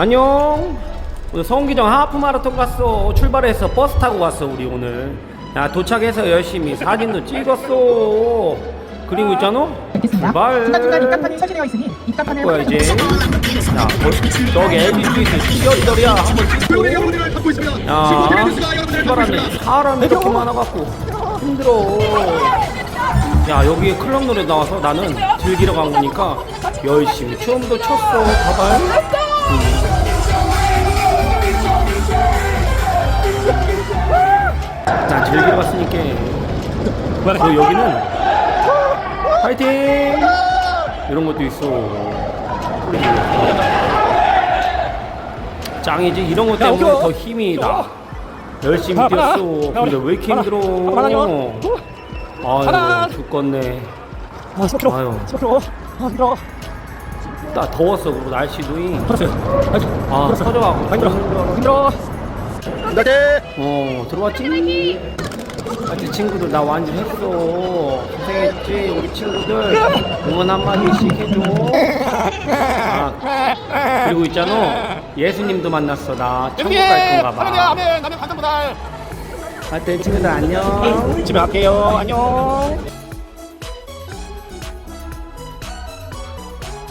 안녕. 오늘 서운기정 하프 마라톤 갔어. 출발해서 버스 타고 갔어 우리 오늘. 야 도착해서 열심히 사진도 찍었어. 그리고 있잖아. 알겠습니다. 출발. 중간중간 입간판이 설치되어 있으니 입간판을 뭐야 이제? 야 벌- 저기 LG 스위트 시절이더리야 한번 찍고. 있습니다. 야 출발하는데 사람이 이렇게 많아갖고 힘들어. 야 여기에 클럽 노래 나와서 나는 즐기러 간 거니까 열심히 춤도 췄어. 봐봐요. 즐기러 갔으니까. 그리고 여기는 파이팅! 이런 것도 있어. 짱이지 이런 것 때문에 더 힘이 나. 열심히 뛰었어. 근데 왜 이렇게 힘들어? 아유 죽겠네. 아, 15km. 아유 15km. 아, 힘들어. 나 더웠어 그리고 날씨도 그렇지. 아 터져가고 힘들어. 힘들어. 네. 어 들어왔지? 하여튼 친구들 나 완전 했어 고생했지 우리 친구들 응원 한 마디씩 해줘 아 그리고 있잖아 예수님도 만났어 나 천국 갈 건가 봐 아멘. 나는 반성보다. 하여튼 친구들 안녕 집에 갈게요. 안녕.